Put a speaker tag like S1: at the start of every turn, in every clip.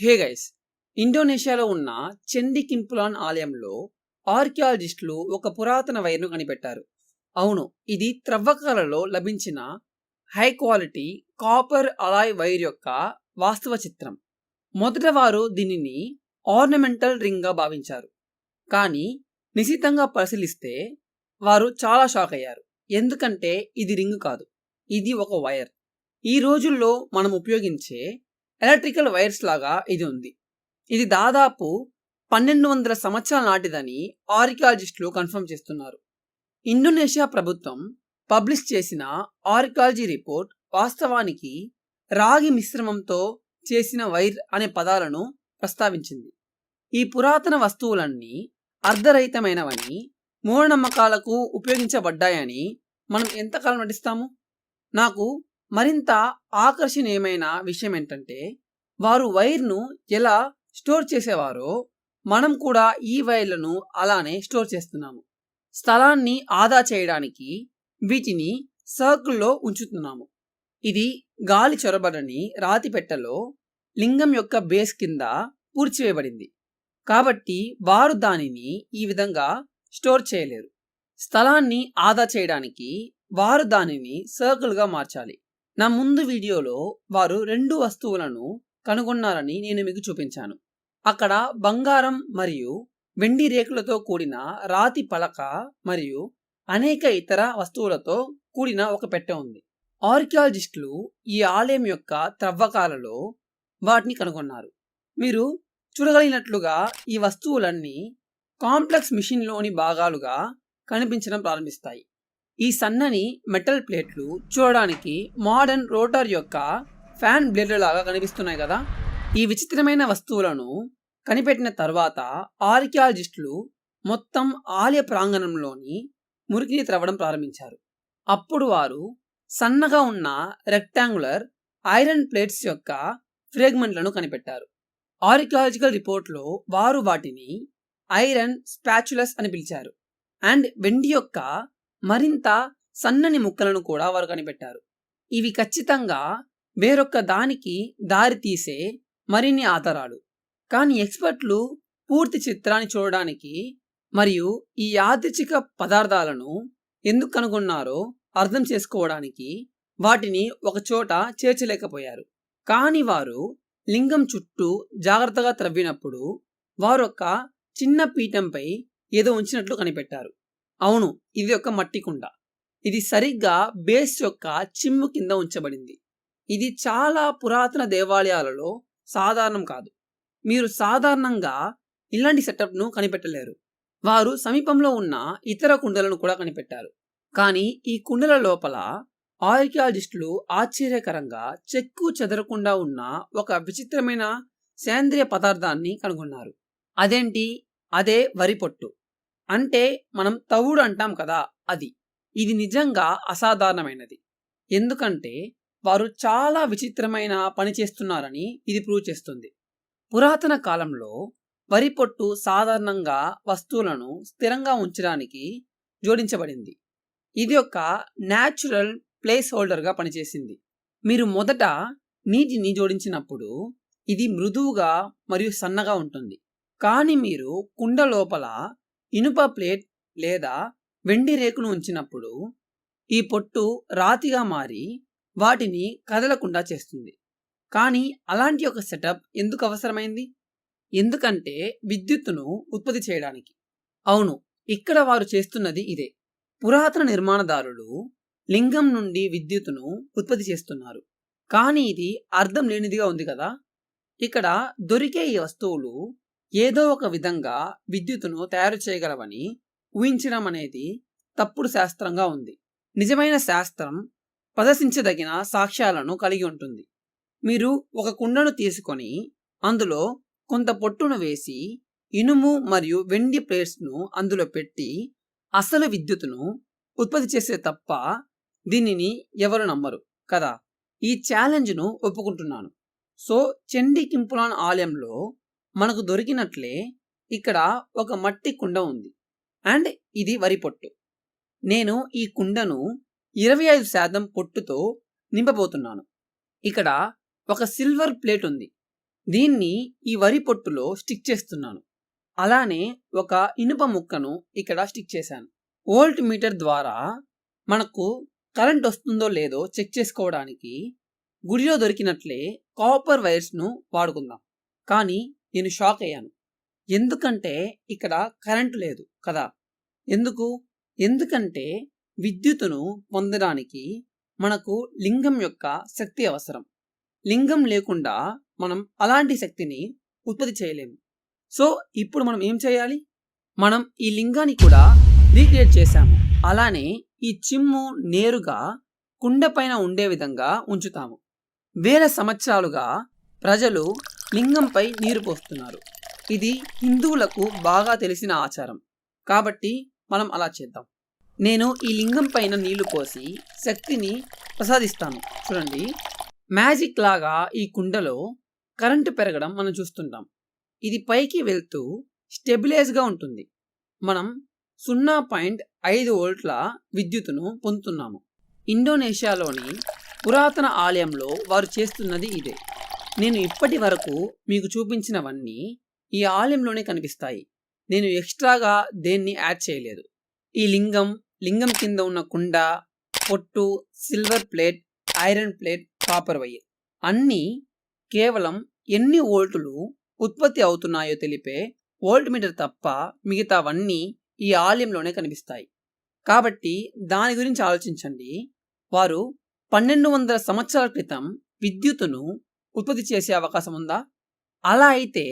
S1: Hey guys ఇండోనేషియాలో ఉన్న చెండి కింపులాన్ ఆలయంలో ఆర్కియాలజిస్టులు ఒక పురాతన వైర్ను కనిపెట్టారు. అవును ఇది త్రవ్వకాలలో లభించిన high quality copper alloy wire యొక్క వాస్తవ చిత్రం. మొదట వారు దీనిని ఆర్నమెంటల్ రింగ్గా భావించారు. కానీ నిశితంగా పరిశీలిస్తే వారు చాలా షాక్ అయ్యారు. ఎందుకంటే ఇది రింగ్ కాదు ఇది ఒక వైర్. ఈ రోజుల్లో మనం ఉపయోగించే ఎలక్ట్రికల్ వైర్స్ లాగా ఇది ఉంది. ఇది దాదాపు పన్నెండు వందల సంవత్సరాల నాటిదని ఆర్కియాలజిస్టులు కన్ఫర్మ్ చేస్తున్నారు. ఇండోనేషియా ప్రభుత్వం పబ్లిష్ చేసిన ఆర్కాలజీ రిపోర్ట్ వాస్తవానికి రాగి మిశ్రమంతో చేసిన వైర్ అనే పదాలను ప్రస్తావించింది. ఈ పురాతన వస్తువులన్నీ అర్ధరహితమైనవని మూఢనమ్మకాలకు ఉపయోగించబడ్డాయని మనం ఎంతకాలం నటిస్తాము? నాకు మరింత ఆకర్షణీయమైన విషయం ఏంటంటే వారు వైర్ను ఎలా స్టోర్ చేసేవారో మనం కూడా ఈ వైర్లను అలానే స్టోర్ చేస్తున్నాము. స్థలాన్ని ఆదా చేయడానికి వీటిని సర్కిల్లో ఉంచుతున్నాము. ఇది గాలి చొరబడని రాతి పెట్టెలో లింగం యొక్క బేస్ కింద పూడ్చివేయబడింది. కాబట్టి వారు దానిని ఈ విధంగా స్టోర్ చేయలేరు. స్థలాన్ని ఆదా చేయడానికి వారు దానిని సర్కిల్గా మార్చాలి. నా ముందు వీడియోలో వారు రెండు వస్తువులను కనుగొన్నారని నేను మీకు చూపించాను. అక్కడ బంగారం మరియు వెండి రేకులతో కూడిన రాతి పలక మరియు అనేక ఇతర వస్తువులతో కూడిన ఒక పెట్టె ఉంది. ఆర్కియాలజిస్టులు ఈ ఆలయం యొక్క త్రవ్వకాలలో వాటిని కనుగొన్నారు. మీరు చూడగలిగినట్లుగా ఈ వస్తువులన్నీ కాంప్లెక్స్ మిషన్లోని భాగాలుగా కనిపించడం ప్రారంభిస్తాయి. ఈ సన్నని మెటల్ ప్లేట్లు చూడడానికి మోడర్న్ రోటర్ యొక్క ఫ్యాన్ బ్లేడ్ల లాగా కనిపిస్తున్నాయి కదా. ఈ విచిత్రమైన వస్తువులను కనిపెట్టిన తర్వాత ఆర్కియాలజిస్టులు మొత్తం ఆలయ ప్రాంగణంలోని మురికిని త్రవ్వడం ప్రారంభించారు. అప్పుడు వారు సన్నగా ఉన్న రెక్టాంగులర్ ఐరన్ ప్లేట్స్ యొక్క ఫ్రేగ్మెంట్లను కనిపెట్టారు. ఆర్కియాలజికల్ రిపోర్ట్లో వారు వాటిని ఐరన్ స్పాచులస్ అని పిలిచారు. అండ్ వెండి యొక్క మరింత సన్నని ముక్కలను కూడా వారు కనిపెట్టారు. ఇవి ఖచ్చితంగా వేరొక దానికి దారితీసే మరిన్ని ఆధారాలు. కానీ ఎక్స్పర్ట్లు పూర్తి చిత్రాన్ని చూడడానికి మరియు ఈ యాదృచ్ఛిక పదార్థాలను ఎందుకు కనుగొన్నారో అర్థం చేసుకోవడానికి వాటిని ఒకచోట చేర్చలేకపోయారు. కానీ వారు లింగం చుట్టూ జాగ్రత్తగా త్రవ్వినప్పుడు వారొక చిన్న పీఠంపై ఏదో ఉంచినట్లు కనిపెట్టారు. అవును ఇది ఒక మట్టి కుండ. ఇది సరిగ్గా బేస్ యొక్క చిమ్ము కింద ఉంచబడింది. ఇది చాలా పురాతన దేవాలయాలలో సాధారణం కాదు. మీరు సాధారణంగా ఇలాంటి సెటప్ను కనిపెట్టలేరు. వారు సమీపంలో ఉన్న ఇతర కుండలను కూడా కనిపెట్టారు. కానీ ఈ కుండల లోపల ఆర్కియాలజిస్టులు ఆశ్చర్యకరంగా చెక్కు చెదరకుండా ఉన్న ఒక విచిత్రమైన సేంద్రియ పదార్థాన్ని కనుగొన్నారు. అదేంటి? అదే వరి పొట్టు. అంటే మనం తవుడు అంటాం కదా అది. ఇది నిజంగా అసాధారణమైనది. ఎందుకంటే వారు చాలా విచిత్రమైన పని చేస్తున్నారని ఇది ప్రూవ్ చేస్తుంది. పురాతన కాలంలో వరి పొట్టు సాధారణంగా వస్తువులను స్థిరంగా ఉంచడానికి జోడించబడింది. ఇది ఒక న్యాచురల్ ప్లేస్ హోల్డర్గా పనిచేసింది. మీరు మొదట నీటిని జోడించినప్పుడు ఇది మృదువుగా మరియు సన్నగా ఉంటుంది. కానీ మీరు కుండ లోపల ఇనుప ప్లేట్ లేదా వెండి రేకును ఉంచినప్పుడు ఈ పొట్టు రాతిగా మారి వాటిని కదలకుండా చేస్తుంది. కానీ అలాంటి ఒక సెటప్ ఎందుకు అవసరమైంది? ఎందుకంటే విద్యుత్తును ఉత్పత్తి చేయడానికి. అవును ఇక్కడ వారు చేస్తున్నది ఇదే. పురాతన నిర్మాణదారులు లింగం నుండి విద్యుత్తును ఉత్పత్తి చేస్తున్నారు. కానీ ఇది అర్థం లేనిదిగా ఉంది కదా? ఇక్కడ దొరికే ఈ వస్తువులు ఏదో ఒక విధంగా విద్యుత్తును తయారు చేయగలవని ఊహించడం అనేది తప్పుడు శాస్త్రంగా ఉంది. నిజమైన శాస్త్రం ప్రదర్శించదగిన సాక్ష్యాలను కలిగి ఉంటుంది. మీరు ఒక కుండను తీసుకొని అందులో కొంత పొట్టును వేసి ఇనుము మరియు వెండి ప్లేట్స్ను అందులో పెట్టి అసలు విద్యుత్తును ఉత్పత్తి చేసే తప్ప దీనిని ఎవరు నమ్మరు కదా? ఈ ఛాలెంజ్ను ఒప్పుకుంటున్నాను. సో చెండి కింపులాన్ ఆలయంలో మనకు దొరికినట్లే ఇక్కడ ఒక మట్టి కుండ ఉంది. అండ్ ఇది వరి పొట్టు. నేను ఈ కుండను ఇరవై ఐదు శాతం పొట్టుతో నింపబోతున్నాను. ఇక్కడ ఒక సిల్వర్ ప్లేట్ ఉంది. దీన్ని ఈ వరి పొట్టులో స్టిక్ చేస్తున్నాను. అలానే ఒక ఇనుప ముక్కను ఇక్కడ స్టిక్ చేశాను. వోల్ట్ మీటర్ ద్వారా మనకు కరెంట్ వస్తుందో లేదో చెక్ చేసుకోవడానికి గుడిలో దొరికినట్లే కాపర్ వైర్స్ను వాడుకుందాం. కానీ నేను షాక్ అయ్యాను. ఎందుకంటే ఇక్కడ కరెంటు లేదు కదా. ఎందుకు? ఎందుకంటే విద్యుత్తును పొందడానికి మనకు లింగం యొక్క శక్తి అవసరం. లింగం లేకుండా మనం అలాంటి శక్తిని ఉత్పత్తి చేయలేము. సో ఇప్పుడు మనం ఏం చేయాలి? మనం ఈ లింగాన్ని కూడా రీక్రియేట్ చేశాము. అలానే ఈ చిమ్ము నేరుగా కుండ పైన ఉండే విధంగా ఉంచుతాము. వేల సంవత్సరాలుగా ప్రజలు లింగంపై నీరు పోస్తున్నారు. ఇది హిందువులకు బాగా తెలిసిన ఆచారం. కాబట్టి మనం అలా చేద్దాం. నేను ఈ లింగం పైన నీళ్ళు పోసి శక్తిని ప్రసాదిస్తాను. చూడండి. మ్యాజిక్ లాగా ఈ కుండలో కరెంటు పెరగడం మనం చూస్తుంటాం. ఇది పైకి వెళ్తూ స్టెబిలైజ్గా ఉంటుంది. మనం సున్నా పాయింట్ ఐదు వోల్ట్ల విద్యుత్తును పొందుతున్నాము. ఇండోనేషియాలోని పురాతన ఆలయంలో వారు చేస్తున్నది ఇదే. నేను ఇప్పటి వరకు మీకు చూపించినవన్నీ ఈ ఆలయంలోనే కనిపిస్తాయి. నేను ఎక్స్ట్రాగా దేన్ని యాడ్ చేయలేదు. ఈ లింగం లింగం కింద ఉన్న కుండ పొట్టు silver plate iron plate copper wire అన్నీ కేవలం ఎన్ని వోల్టులు ఉత్పత్తి అవుతున్నాయో తెలిపే వోల్ట్ మీటర్ తప్ప మిగతావన్నీ ఈ ఆలయంలోనే కనిపిస్తాయి. కాబట్టి దాని గురించి ఆలోచించండి. వారు పన్నెండు వందల సంవత్సరాల క్రితం విద్యుత్తును ఉత్పత్తి చేసే అవకాశం ఉందా? అలా అయితే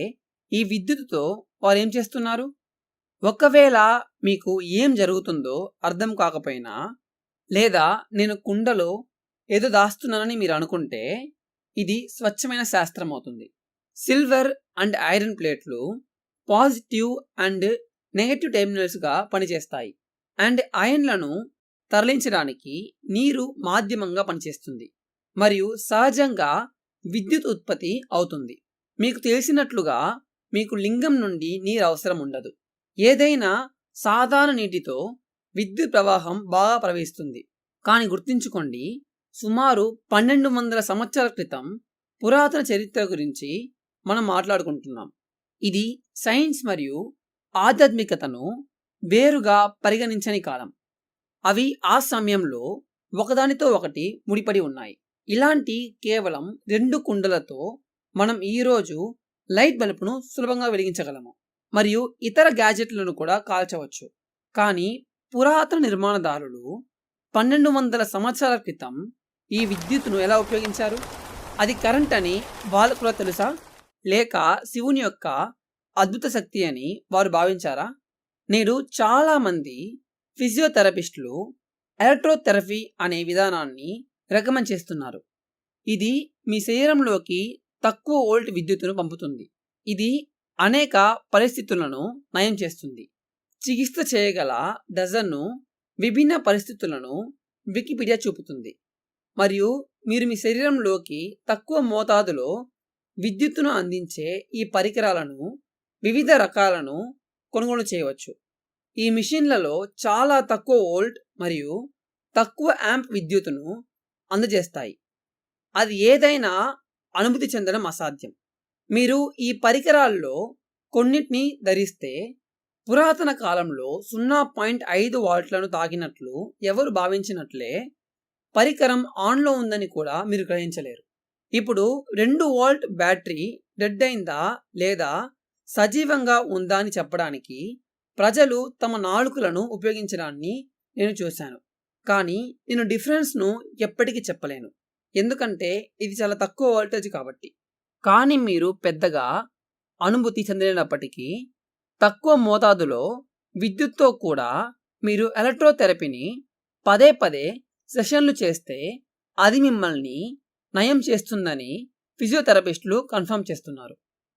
S1: ఈ విద్యుత్తుతో వారు ఏం చేస్తున్నారు? ఒకవేళ మీకు ఏం జరుగుతుందో అర్థం కాకపోయినా లేదా నేను కుండలో ఏదో దాస్తున్నానని మీరు అనుకుంటే ఇది స్వచ్ఛమైన శాస్త్రం అవుతుంది. సిల్వర్ అండ్ ఐరన్ ప్లేట్లు పాజిటివ్ అండ్ నెగటివ్ టెర్మినల్స్గా పనిచేస్తాయి అండ్ అయన్లను తరలించడానికి నీరు మాధ్యమంగా పనిచేస్తుంది. మరియు సహజంగా విద్యుత్ ఉత్పత్తి అవుతుంది. మీకు తెలిసినట్లుగా మీకు లింగం నుండి నీరు అవసరం ఉండదు. ఏదైనా సాధారణ నీటితో విద్యుత్ ప్రవాహం బాగా ప్రవహిస్తుంది. కానీ గుర్తుంచుకోండి సుమారు పన్నెండు వందల సంవత్సరాల క్రితం పురాతన చరిత్ర గురించి మనం మాట్లాడుకుంటున్నాం. ఇది సైన్స్ మరియు ఆధ్యాత్మికతను వేరుగా పరిగణించని కాలం. అవి ఆ సమయంలో ఒకదానితో ఒకటి ముడిపడి ఉన్నాయి. ఇలాంటి కేవలం రెండు కుండలతో మనం ఈరోజు లైట్ బల్బును సులభంగా వెలిగించగలము మరియు ఇతర గ్యాజెట్లను కూడా కాల్చవచ్చు. కానీ పురాతన నిర్మాణదారులు పన్నెండు వందల సంవత్సరాల క్రితం ఈ విద్యుత్తును ఎలా ఉపయోగించారు? అది కరెంట్ అని వాళ్ళు కూడా తెలుసా? లేక శివుని యొక్క అద్భుత శక్తి అని వారు భావించారా? నేడు చాలామంది ఫిజియోథెరపిస్టులు ఎలక్ట్రోథెరపీ అనే విధానాన్ని రికమెండ్ చేస్తున్నారు. ఇది మీ శరీరంలోకి తక్కువ వోల్ట్ విద్యుత్తును పంపుతుంది. ఇది అనేక పరిస్థితులను నయం చేస్తుంది. చికిత్స చేయగల డజన్ను విభిన్న పరిస్థితులను వికీపీడియా చూపుతుంది. మరియు మీరు మీ శరీరంలోకి తక్కువ మోతాదులో విద్యుత్తును అందించే ఈ పరికరాలను వివిధ రకాలను కొనుగోలు చేయవచ్చు. ఈ మిషన్లలో చాలా తక్కువ వోల్ట్ మరియు తక్కువ యాంప్ విద్యుత్తును అందజేస్తాయి. అది ఏదైనా అనుమతి చెందడం అసాధ్యం. మీరు ఈ పరికరాల్లో కొన్నిటిని ధరిస్తే పురాతన కాలంలో సున్నా పాయింట్ ఐదు వాల్ట్లను తాగినట్లు ఎవరు భావించినట్లే పరికరం ఆన్లో ఉందని కూడా మీరు గ్రహించలేరు. ఇప్పుడు రెండు వాల్ట్ బ్యాటరీ డెడ్ అయిందా లేదా సజీవంగా ఉందా అని చెప్పడానికి ప్రజలు తమ నాలుకలను ఉపయోగించడాన్ని నేను చూశాను. కానీ నేను డిఫరెన్స్ను ఎప్పటికీ చెప్పలేను. ఎందుకంటే ఇది చాలా తక్కువ వోల్టేజ్ కాబట్టి. కానీ మీరు పెద్దగా అనుభూతి చెందలేనప్పటికీ తక్కువ మోతాదులో విద్యుత్తో కూడా మీరు ఎలక్ట్రోథెరపీని పదే పదే సెషన్లు చేస్తే అది మిమ్మల్ని నయం చేస్తుందని ఫిజియోథెరపిస్టులు కన్ఫర్మ్ చేస్తున్నారు.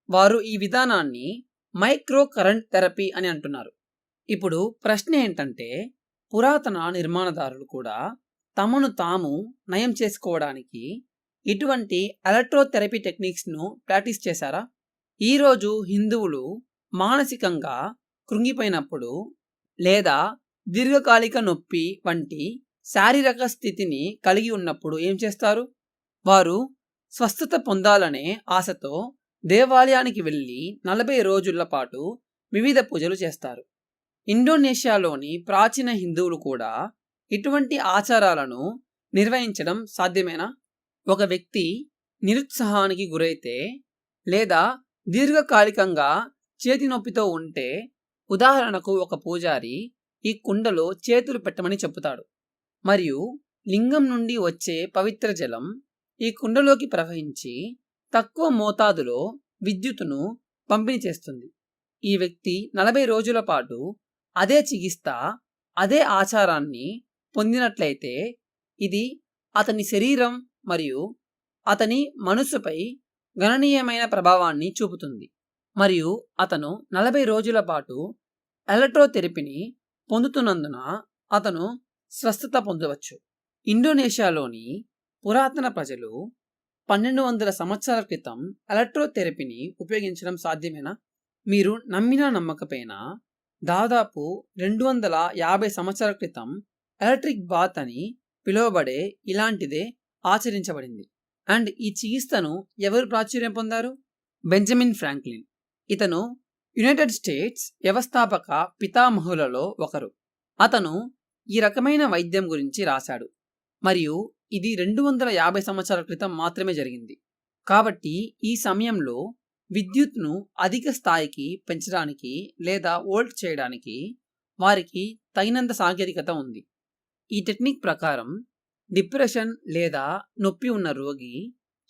S1: వారు ఈ విధానాన్ని మైక్రో కరెంట్ థెరపీ అని అంటున్నారు. ఇప్పుడు ప్రశ్న ఏంటంటే పురాతన నిర్మాణదారులు కూడా తమను తాము నయం చేసుకోవడానికి ఇటువంటి ఎలక్ట్రోథెరపీ టెక్నిక్స్ను ప్రాక్టీస్ చేశారా? ఈరోజు హిందువులు మానసికంగా కృంగిపోయినప్పుడు లేదా దీర్ఘకాలిక నొప్పి వంటి శారీరక స్థితిని కలిగి ఉన్నప్పుడు ఏం చేస్తారు? వారు స్వస్థత పొందాలనే ఆశతో దేవాలయానికి వెళ్ళి నలభై రోజుల పాటు వివిధ పూజలు చేస్తారు. ఇండోనేషియాలోని ప్రాచీన హిందువులు కూడా ఇటువంటి ఆచారాలను నిర్వహించడం సాధ్యమేనా? ఒక వ్యక్తి నిరుత్సాహానికి గురైతే లేదా దీర్ఘకాలికంగా చేతి నొప్పితో ఉంటే ఉదాహరణకు ఒక పూజారి ఈ కుండలో చేతులు పెట్టమని చెబుతాడు. మరియు లింగం నుండి వచ్చే పవిత్ర జలం ఈ కుండలోకి ప్రవహించి తక్కువ మోతాదులో విద్యుత్తును పంపిణీ చేస్తుంది. ఈ వ్యక్తి నలభై రోజుల పాటు అదే చికిత్స అదే ఆచారాన్ని పొందినట్లయితే ఇది అతని శరీరం మరియు అతని మనసుపై గణనీయమైన ప్రభావాన్ని చూపుతుంది. మరియు అతను నలభై రోజుల పాటు ఎలక్ట్రోథెరపీని పొందుతున్నందున అతను స్వస్థత పొందవచ్చు. ఇండోనేషియాలోని పురాతన ప్రజలు పన్నెండు వందల సంవత్సరాల క్రితం ఎలక్ట్రోథెరపీని ఉపయోగించడం సాధ్యమేనా? మీరు నమ్మినా నమ్మకపోయినా దాదాపు రెండు వందల యాభై సంవత్సరాల క్రితం ఎలక్ట్రిక్ బాత్ అని పిలువబడే ఇలాంటిదే ఆచరించబడింది. అండ్ ఈ చికిత్సను ఎవరు ప్రాచుర్యం పొందారు? Benjamin Franklin. ఇతను యునైటెడ్ స్టేట్స్ వ్యవస్థాపక పితామహులలో ఒకరు. అతను ఈ రకమైన వైద్యం గురించి రాశాడు. మరియు ఇది రెండు వందల యాభై సంవత్సరాల క్రితం మాత్రమే జరిగింది. కాబట్టి ఈ సమయంలో విద్యుత్ను అధిక స్థాయికి పెంచడానికి లేదా ఓల్డ్ చేయడానికి వారికి తగినంత సాంకేతికత ఉంది. ఈ టెక్నిక్ ప్రకారం డిప్రెషన్ లేదా నొప్పి ఉన్న రోగి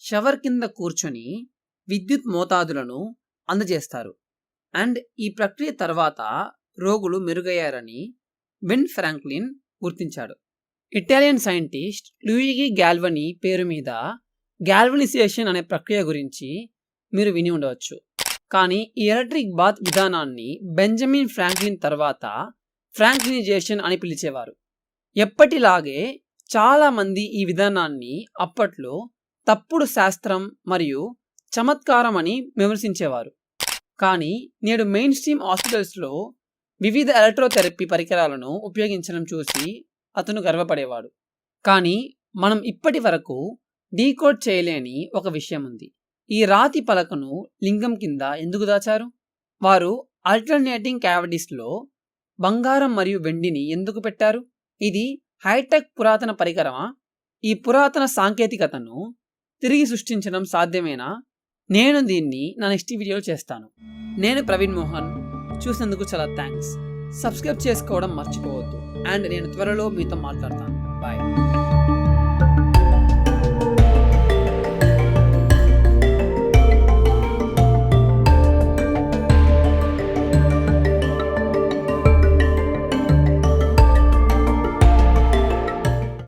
S1: షవర్ కింద కూర్చొని విద్యుత్ మోతాదులను అందజేస్తారు. అండ్ ఈ ప్రక్రియ తర్వాత రోగులు మెరుగయ్యారని బెన్ ఫ్రాంక్లిన్ గుర్తించాడు. ఇటాలియన్ సైంటిస్ట్ లూయిగి గ్యాల్వనీ పేరు మీద గ్యాల్వనిసేషన్ అనే ప్రక్రియ గురించి మీరు విని ఉండవచ్చు. కానీ ఈ ఎలక్ట్రిక్ బాత్ విధానాన్ని బెంజమిన్ ఫ్రాంక్లిన్ తర్వాత ఫ్రాంక్లినైజేషన్ అని పిలిచేవారు. ఎప్పటిలాగే చాలామంది ఈ విధానాన్ని అప్పట్లో తప్పుడు శాస్త్రం మరియు చమత్కారం అని విమర్శించేవారు. కానీ నేడు మెయిన్ స్ట్రీమ్ హాస్పిటల్స్లో వివిధ ఎలక్ట్రోథెరపీ పరికరాలను ఉపయోగించడం చూసి అతను గర్వపడేవాడు. కానీ మనం ఇప్పటి వరకు డీకోడ్ చేయలేని ఒక విషయం ఉంది. ఈ రాతి పలకను లింగం కింద ఎందుకు దాచారు? వారు ఆల్టర్నేటింగ్ క్యావిటీస్లో బంగారం మరియు వెండిని ఎందుకు పెట్టారు? ఇది హైటెక్ పురాతన పరికరమా? ఈ పురాతన సాంకేతికతను తిరిగి సృష్టించడం సాధ్యమేనా? నేను దీన్ని నా నెక్స్ట్ వీడియోలో చేస్తాను. నేను ప్రవీణ్ మోహన్. చూసినందుకు చాలా థ్యాంక్స్. సబ్స్క్రైబ్ చేసుకోవడం మర్చిపోవద్దు. అండ్ నేను త్వరలో మీతో మాట్లాడతాను. బాయ్.